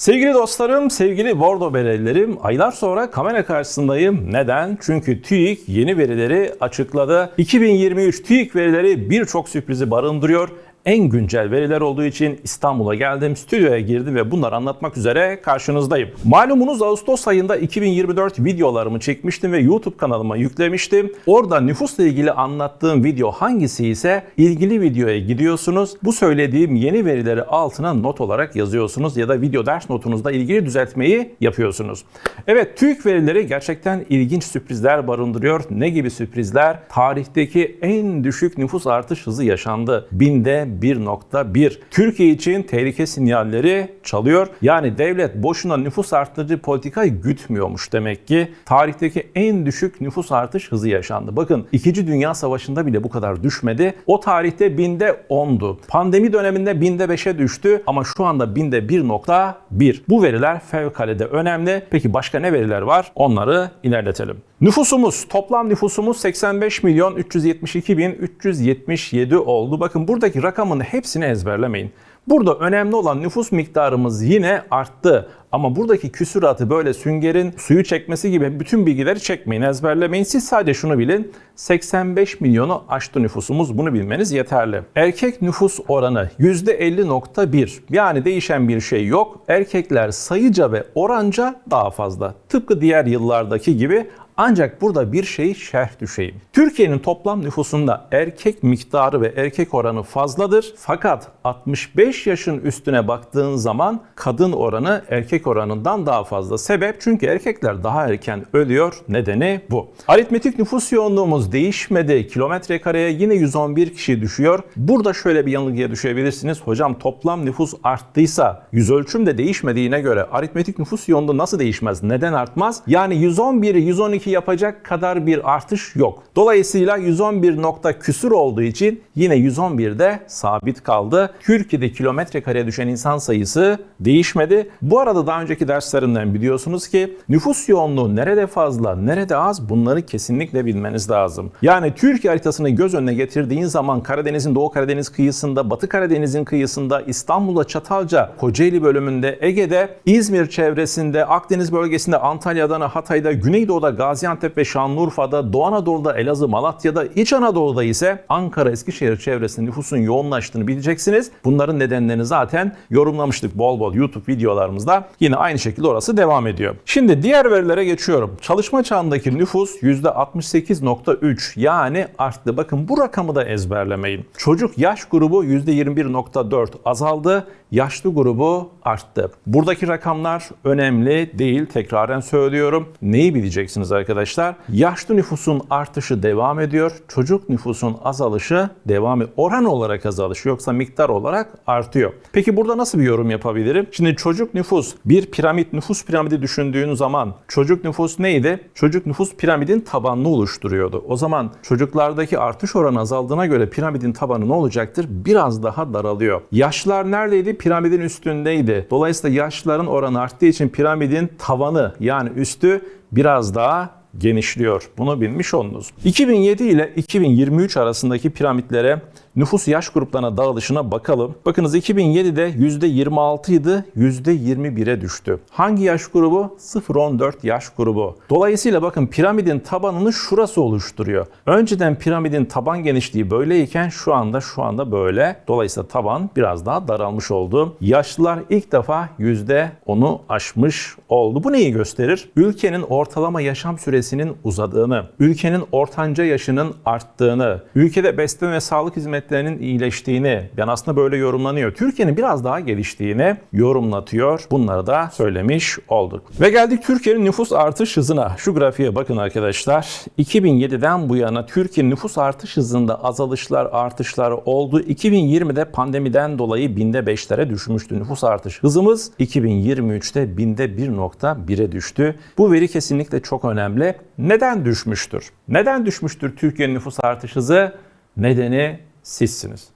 Sevgili dostlarım, sevgili Bordo Berelilerim, aylar sonra kamera karşısındayım. Neden? Çünkü TÜİK yeni verileri açıkladı. 2023 TÜİK verileri birçok sürprizi barındırıyor. En güncel veriler olduğu için İstanbul'a geldim, stüdyoya girdim ve bunları anlatmak üzere karşınızdayım. Malumunuz Ağustos ayında 2024 videolarımı çekmiştim ve YouTube kanalıma yüklemiştim. Orada nüfusla ilgili anlattığım video hangisi ise ilgili videoya gidiyorsunuz. Bu söylediğim yeni verileri altına not olarak yazıyorsunuz ya da video ders notunuzda ilgili düzeltmeyi yapıyorsunuz. Evet TÜİK verileri gerçekten ilginç sürprizler barındırıyor. Ne gibi sürprizler? Tarihteki en düşük nüfus artış hızı yaşandı. Binde 1.1. Türkiye için tehlike sinyalleri çalıyor. Yani devlet boşuna nüfus arttırıcı politikayı gütmüyormuş demek ki. Tarihteki en düşük nüfus artış hızı yaşandı. Bakın 2. Dünya Savaşı'nda bile bu kadar düşmedi. O tarihte binde 10'du. Pandemi döneminde binde 5'e düştü ama şu anda binde 1.1. Bu veriler fevkalade önemli. Peki başka ne veriler var? Onları ilerletelim. Nüfusumuz, toplam nüfusumuz 85 milyon 372 bin 377 oldu. Bakın buradaki rakamın hepsini ezberlemeyin. Burada önemli olan nüfus miktarımız yine arttı. Ama buradaki küsuratı böyle süngerin suyu çekmesi gibi bütün bilgileri çekmeyin, ezberlemeyin. Siz sadece şunu bilin. 85 milyonu aştı nüfusumuz. Bunu bilmeniz yeterli. Erkek nüfus oranı %50.1. Yani değişen bir şey yok. Erkekler sayıca ve oranca daha fazla. Tıpkı diğer yıllardaki gibi ancak burada bir şeyi şerh düşeyim. Türkiye'nin toplam nüfusunda erkek miktarı ve erkek oranı fazladır. Fakat 65 yaşın üstüne baktığın zaman kadın oranı erkek oranından daha fazla. Sebep çünkü erkekler daha erken ölüyor. Nedeni bu. Aritmetik nüfus yoğunluğumuz değişmedi. Kilometre kareye yine 111 kişi düşüyor. Burada şöyle bir yanılgıya düşebilirsiniz. Hocam toplam nüfus arttıysa yüz ölçüm de değişmediğine göre aritmetik nüfus yoğunluğu nasıl değişmez? Neden artmaz? Yani 111'i 112 yapacak kadar bir artış yok. Dolayısıyla 111 nokta küsür olduğu için yine 111'de sabit kaldı. Türkiye'de kilometre kareye düşen insan sayısı değişmedi. Bu arada daha önceki derslerimden biliyorsunuz ki nüfus yoğunluğu nerede fazla, nerede az bunları kesinlikle bilmeniz lazım. Yani Türkiye haritasını göz önüne getirdiğin zaman Karadeniz'in Doğu Karadeniz kıyısında, Batı Karadeniz'in kıyısında, İstanbul'da Çatalca, Kocaeli bölümünde, Ege'de, İzmir çevresinde, Akdeniz bölgesinde, Antalya'da, Hatay'da, Güneydoğu'da, Gaziantep ve Şanlıurfa'da, Doğu Anadolu'da, Elazığ, Malatya'da, İç Anadolu'da ise Ankara, Eskişehir çevresinde nüfusun yoğunlaştığını bileceksiniz. Bunların nedenlerini zaten yorumlamıştık bol bol YouTube videolarımızda. Yine aynı şekilde orası devam ediyor. Şimdi diğer verilere geçiyorum. Çalışma çağındaki nüfus %68.3 yani arttı. Bakın bu rakamı da ezberlemeyin. Çocuk yaş grubu %21.4 azaldı. Yaşlı grubu arttı. Buradaki rakamlar önemli değil. Tekraren söylüyorum. Neyi bileceksiniz arkadaşlar? Yaşlı nüfusun artışı devam ediyor. Çocuk nüfusun azalışı devam ediyor. Oran olarak azalış yoksa miktar olarak artıyor. Peki burada nasıl bir yorum yapabilirim? Şimdi çocuk nüfus bir piramit nüfus piramidi düşündüğün zaman çocuk nüfus neydi? Çocuk nüfus piramidin tabanını oluşturuyordu. O zaman çocuklardaki artış oranı azaldığına göre piramidin tabanı ne olacaktır? Biraz daha daralıyor. Yaşlılar neredeydi? Piramidin üstündeydi. Dolayısıyla yaşlıların oranı arttığı için piramidin tavanı yani üstü biraz daha genişliyor. Bunu bilmiş olunuz. 2007 ile 2023 arasındaki piramitlere nüfus yaş gruplarına dağılışına bakalım. Bakınız 2007'de %26 idi, %21'e düştü. Hangi yaş grubu? 0-14 yaş grubu. Dolayısıyla bakın piramidin tabanını şurası oluşturuyor. Önceden piramidin taban genişliği böyleyken şu anda şu anda böyle. Dolayısıyla taban biraz daha daralmış oldu. Yaşlılar ilk defa %10'u aşmış oldu. Bu neyi gösterir? Ülkenin ortalama yaşam süresinin uzadığını, ülkenin ortanca yaşının arttığını, ülkede beslenme ve sağlık hizmetlerinin iyileştiğini, yani aslında böyle yorumlanıyor. Türkiye'nin biraz daha geliştiğini yorumlatıyor. Bunları da söylemiş olduk. Ve geldik Türkiye'nin nüfus artış hızına. Şu grafiğe bakın arkadaşlar. 2007'den bu yana Türkiye'nin nüfus artış hızında azalışlar, artışlar oldu. 2020'de pandemiden dolayı binde beşlere düşmüştü nüfus artış hızımız. 2023'te binde 1.1'e düştü. Bu veri kesinlikle çok önemli. Neden düşmüştür? Neden düşmüştür Türkiye'nin nüfus artış hızı? Nedeni sizsiniz.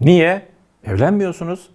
Niye? Evlenmiyorsunuz.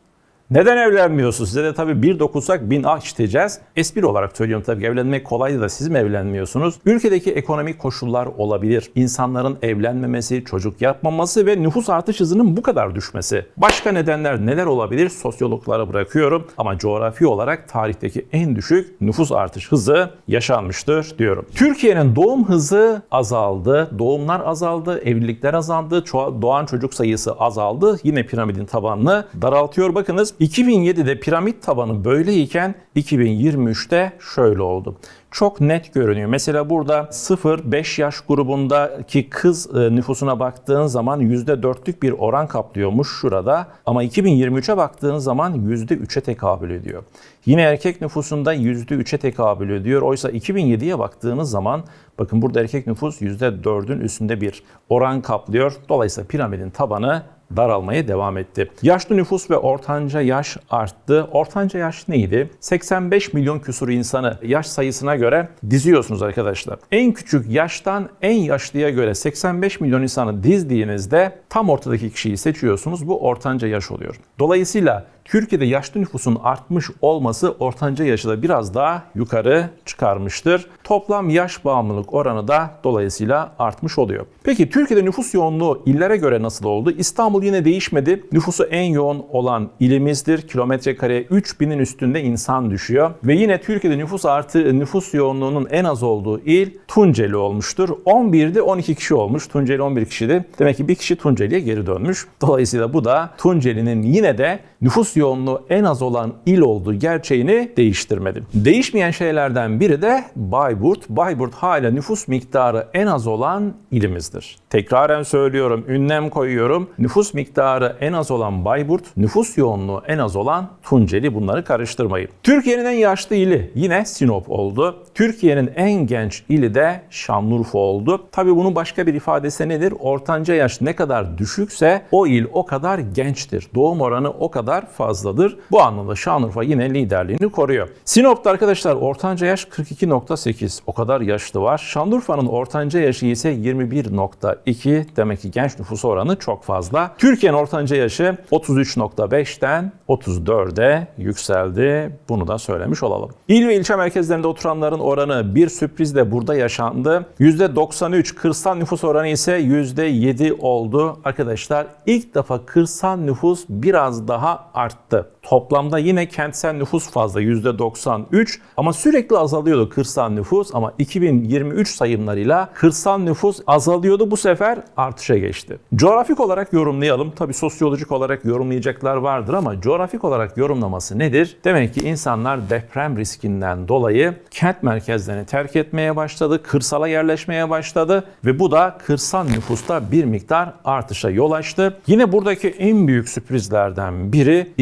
Neden evlenmiyorsunuz? Size de tabii bir dokunsak bin ah işleyeceğiz. Espri olarak söylüyorum tabii evlenmek kolay da siz mi evlenmiyorsunuz? Ülkedeki ekonomik koşullar olabilir. İnsanların evlenmemesi, çocuk yapmaması ve nüfus artış hızının bu kadar düşmesi. Başka nedenler neler olabilir? Sosyologlara bırakıyorum. Ama coğrafi olarak tarihteki en düşük nüfus artış hızı yaşanmıştır diyorum. Türkiye'nin doğum hızı azaldı. Doğumlar azaldı, evlilikler azaldı, doğan çocuk sayısı azaldı. Yine piramidin tabanını daraltıyor. Bakınız 2007'de piramit tabanı böyleyken 2023'te şöyle oldu. Çok net görünüyor. Mesela burada 0-5 yaş grubundaki kız e, nüfusuna baktığın zaman %4'lük bir oran kaplıyormuş şurada. Ama 2023'e baktığın zaman %3'e tekabül ediyor. Yine erkek nüfusunda %3'e tekabül ediyor. Oysa 2007'ye baktığınız zaman bakın burada erkek nüfus %4'ün üstünde bir oran kaplıyor. Dolayısıyla piramidin tabanı daralmaya devam etti. Yaşlı nüfus ve ortanca yaş arttı. Ortanca yaş neydi? 85 milyon küsur insanı yaş sayısına göre diziyorsunuz arkadaşlar. En küçük yaştan en yaşlıya göre 85 milyon insanı dizdiğinizde tam ortadaki kişiyi seçiyorsunuz. Bu ortanca yaş oluyor. Dolayısıyla Türkiye'de yaşlı nüfusun artmış olması ortanca yaşı da biraz daha yukarı çıkarmıştır. Toplam yaş bağımlılık oranı da dolayısıyla artmış oluyor. Peki Türkiye'de nüfus yoğunluğu illere göre nasıl oldu? İstanbul yine değişmedi. Nüfusu en yoğun olan ilimizdir. Kilometre kare 3000'in üstünde insan düşüyor. Ve yine Türkiye'de nüfus artı nüfus yoğunluğunun en az olduğu il Tunceli olmuştur. 11'de 12 kişi olmuş. Tunceli 11 kişiydi. Demek ki bir kişi Tunceli'ye geri dönmüş. Dolayısıyla bu da Tunceli'nin yine de nüfus yoğunluğu en az olan il olduğu gerçeğini değiştirmedi. Değişmeyen şeylerden biri de Bayburt. Bayburt hala nüfus miktarı en az olan ilimizdir. Tekraren söylüyorum, ünlem koyuyorum. Nüfus miktarı en az olan Bayburt, nüfus yoğunluğu en az olan Tunceli bunları karıştırmayın. Türkiye'nin en yaşlı ili yine Sinop oldu. Türkiye'nin en genç ili de Şanlıurfa oldu. Tabii bunun başka bir ifadesi nedir? Ortanca yaş ne kadar düşükse o il o kadar gençtir. Doğum oranı o kadar fazladır. Bu anlamda Şanlıurfa yine liderliğini koruyor. Sinop'ta arkadaşlar ortanca yaş 42.8. O kadar yaşlı var. Şanlıurfa'nın ortanca yaşı ise 21.2. Demek ki genç nüfus oranı çok fazla. Türkiye'nin ortanca yaşı 33.5'ten 34'e yükseldi. Bunu da söylemiş olalım. İl ve ilçe merkezlerinde oturanların oranı bir sürpriz de burada yaşandı. %93 kırsal nüfus oranı ise %7 oldu. Arkadaşlar ilk defa kırsal nüfus biraz daha arttı. Toplamda yine kentsel nüfus fazla %93 ama sürekli azalıyordu kırsal nüfus ama 2023 sayımlarıyla kırsal nüfus azalıyordu bu sefer artışa geçti. Coğrafik olarak yorumlayalım. Tabi sosyolojik olarak yorumlayacaklar vardır ama coğrafik olarak yorumlaması nedir? Demek ki insanlar deprem riskinden dolayı kent merkezlerini terk etmeye başladı, kırsala yerleşmeye başladı ve bu da kırsal nüfusta bir miktar artışa yol açtı. Yine buradaki en büyük sürprizlerden biri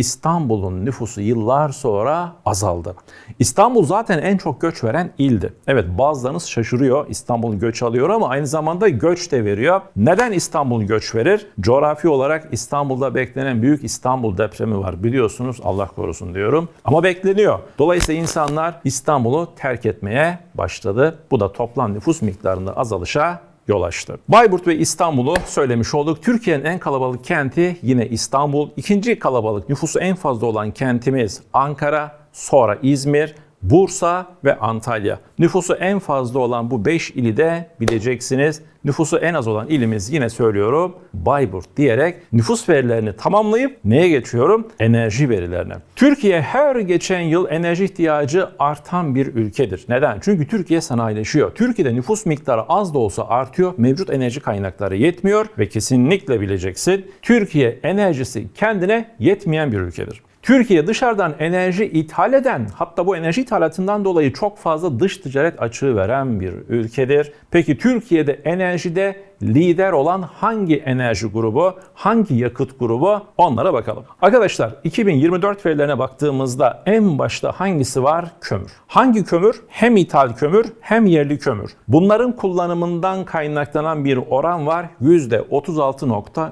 İstanbul'un nüfusu yıllar sonra azaldı. İstanbul zaten en çok göç veren ildi. Evet bazılarınız şaşırıyor İstanbul göç alıyor ama aynı zamanda göç de veriyor. Neden İstanbul göç verir? Coğrafi olarak İstanbul'da beklenen büyük İstanbul depremi var biliyorsunuz Allah korusun diyorum. Ama bekleniyor. Dolayısıyla insanlar İstanbul'u terk etmeye başladı. Bu da toplam nüfus miktarında azalışa yol açtı. Bayburt ve İstanbul'u söylemiş olduk. Türkiye'nin en kalabalık kenti yine İstanbul. İkinci kalabalık nüfusu en fazla olan kentimiz Ankara, sonra İzmir, Bursa ve Antalya. Nüfusu en fazla olan bu 5 ili de bileceksiniz. Nüfusu en az olan ilimiz yine söylüyorum Bayburt diyerek nüfus verilerini tamamlayıp neye geçiyorum? Enerji verilerine. Türkiye her geçen yıl enerji ihtiyacı artan bir ülkedir. Neden? Çünkü Türkiye sanayileşiyor. Türkiye'de nüfus miktarı az da olsa artıyor. Mevcut enerji kaynakları yetmiyor ve kesinlikle bileceksin Türkiye enerjisi kendine yetmeyen bir ülkedir. Türkiye dışarıdan enerji ithal eden hatta bu enerji ithalatından dolayı çok fazla dış ticaret açığı veren bir ülkedir. Peki Türkiye'de enerjide lider olan hangi enerji grubu, hangi yakıt grubu onlara bakalım. Arkadaşlar 2024 verilerine baktığımızda en başta hangisi var? Kömür. Hangi kömür? Hem ithal kömür hem yerli kömür. Bunların kullanımından kaynaklanan bir oran var %36.3.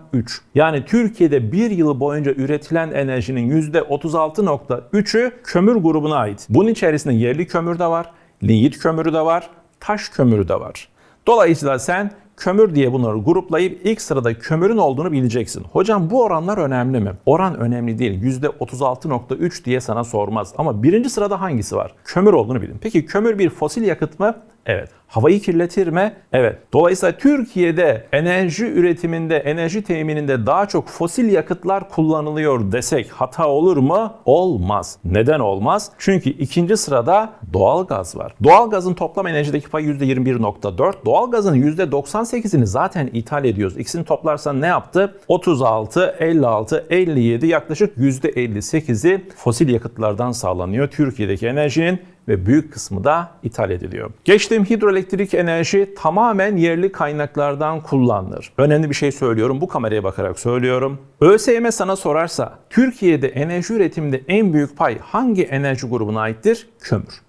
Yani Türkiye'de bir yıl boyunca üretilen enerjinin %36.3'ü kömür grubuna ait. Bunun içerisinde yerli kömür de var, linyit kömürü de var, taş kömürü de var. Dolayısıyla sen kömür diye bunları gruplayıp ilk sırada kömürün olduğunu bileceksin. Hocam bu oranlar önemli mi? Oran önemli değil. %36.3 diye sana sormaz. Ama birinci sırada hangisi var? Kömür olduğunu bilin. Peki kömür bir fosil yakıt mı? Evet. Havayı kirletir mi? Evet. Dolayısıyla Türkiye'de enerji üretiminde, enerji temininde daha çok fosil yakıtlar kullanılıyor desek hata olur mu? Olmaz. Neden olmaz? Çünkü ikinci sırada doğalgaz var. Doğalgazın toplam enerjideki payı %21.4. Doğalgazın %98'ini zaten ithal ediyoruz. İkisini toplarsan ne yaptı? 36, 56, 57 yaklaşık %58'i fosil yakıtlardan sağlanıyor. Türkiye'deki enerjinin ve büyük kısmı da ithal ediliyor. Geçtiğim hidroelektrik enerji tamamen yerli kaynaklardan kullanılır. Önemli bir şey söylüyorum. Bu kameraya bakarak söylüyorum. ÖSYM sana sorarsa Türkiye'de enerji üretiminde en büyük pay hangi enerji grubuna aittir? Kömür.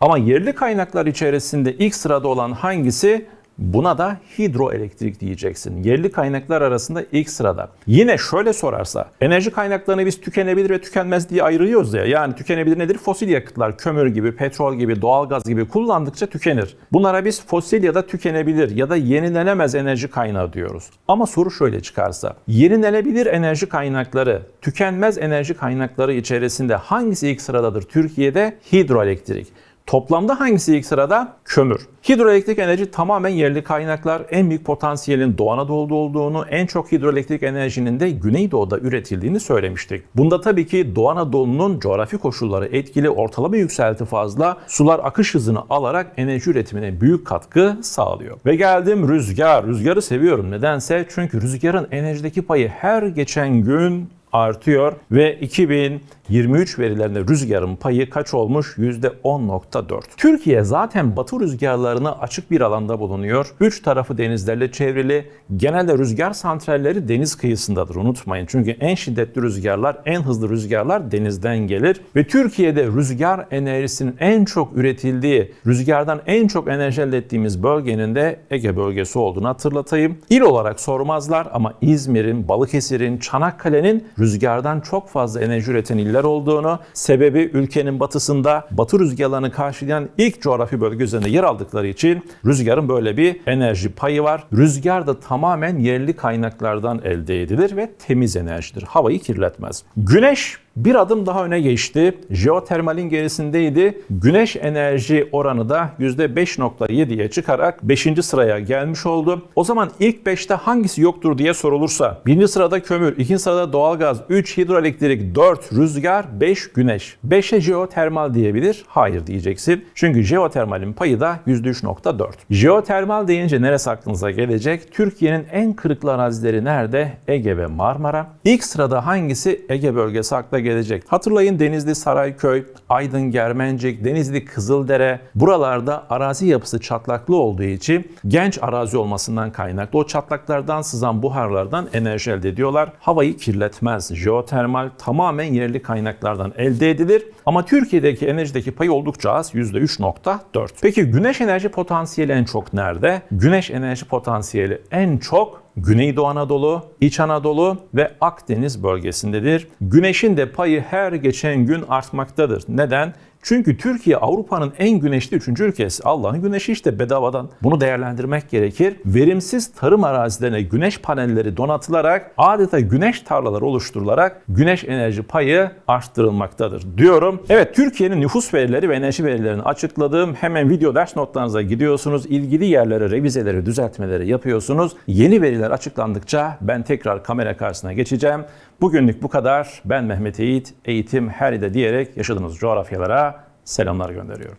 Ama yerli kaynaklar içerisinde ilk sırada olan hangisi? Buna da hidroelektrik diyeceksin. Yerli kaynaklar arasında ilk sırada. Yine şöyle sorarsa, enerji kaynaklarını biz tükenebilir ve tükenmez diye ayırıyoruz ya. Yani tükenebilir nedir? Fosil yakıtlar, kömür gibi, petrol gibi, doğalgaz gibi kullandıkça tükenir. Bunlara biz fosil ya da tükenebilir ya da yenilenemez enerji kaynağı diyoruz. Ama soru şöyle çıkarsa, yenilenebilir enerji kaynakları, tükenmez enerji kaynakları içerisinde hangisi ilk sıradadır Türkiye'de? Hidroelektrik. Toplamda hangisi ilk sırada? Kömür. Hidroelektrik enerji tamamen yerli kaynaklar. En büyük potansiyelin Doğu Anadolu'da olduğunu, en çok hidroelektrik enerjinin de Güneydoğu'da üretildiğini söylemiştik. Bunda tabii ki Doğu Anadolu'nun coğrafi koşulları etkili, ortalama yükselti fazla, sular akış hızını alarak enerji üretimine büyük katkı sağlıyor. Ve geldim rüzgar. Rüzgarı seviyorum. Nedense? Çünkü rüzgarın enerjideki payı her geçen gün artıyor ve 2023 verilerinde rüzgarın payı kaç olmuş? %10.4. Türkiye zaten batı rüzgarlarına açık bir alanda bulunuyor. Üç tarafı denizlerle çevrili. Genelde rüzgar santralleri deniz kıyısındadır unutmayın. Çünkü en şiddetli rüzgarlar, en hızlı rüzgarlar denizden gelir. Ve Türkiye'de rüzgar enerjisinin en çok üretildiği, rüzgardan en çok enerji elde ettiğimiz bölgenin de Ege bölgesi olduğunu hatırlatayım. İl olarak sormazlar ama İzmir'in, Balıkesir'in, Çanakkale'nin rüzgardan çok fazla enerji üreten iller olduğunu, sebebi ülkenin batısında batı rüzgarlarını karşılayan ilk coğrafi bölge üzerinde yer aldıkları için rüzgarın böyle bir enerji payı var. Rüzgar da tamamen yerli kaynaklardan elde edilir ve temiz enerjidir. Havayı kirletmez. Güneş bir adım daha öne geçti. Jeotermalin gerisindeydi. Güneş enerji oranı da %5.7'ye çıkarak 5. sıraya gelmiş oldu. O zaman ilk 5'te hangisi yoktur diye sorulursa 1. sırada kömür, 2. sırada doğalgaz, 3 hidroelektrik, 4 rüzgar, 5 güneş. 5'e jeotermal diyebilir. Hayır diyeceksin. Çünkü jeotermalin payı da %3.4. Jeotermal deyince neresi aklınıza gelecek? Türkiye'nin en kırıklı arazileri nerede? Ege ve Marmara. İlk sırada hangisi Ege bölgesi akla gelecek? Hatırlayın Denizli Sarayköy, Aydın Germencik, Denizli Kızıldere. Buralarda arazi yapısı çatlaklı olduğu için genç arazi olmasından kaynaklı o çatlaklardan sızan buharlardan enerji elde ediyorlar. Havayı kirletmez. Jeotermal tamamen yerli kaynaklardan elde edilir. Ama Türkiye'deki enerjideki payı oldukça az %3.4. Peki güneş enerji potansiyeli en çok nerede? Güneş enerji potansiyeli en çok Güneydoğu Anadolu, İç Anadolu ve Akdeniz bölgesindedir. Güneşin de payı her geçen gün artmaktadır. Neden? Çünkü Türkiye Avrupa'nın en güneşli üçüncü ülkesi. Allah'ın güneşi işte bedavadan. Bunu değerlendirmek gerekir. Verimsiz tarım arazilerine güneş panelleri donatılarak adeta güneş tarlaları oluşturularak güneş enerji payı arttırılmaktadır diyorum. Evet Türkiye'nin nüfus verileri ve enerji verilerini açıkladığım hemen video ders notlarınıza gidiyorsunuz. İlgili yerlere revizeleri, düzeltmeleri yapıyorsunuz. Yeni veriler açıklandıkça ben tekrar kamera karşısına geçeceğim. Bugünlük bu kadar. Ben Mehmet Eğit. Eğitim her yerde diyerek yaşadığınız coğrafyalara selamlar gönderiyorum.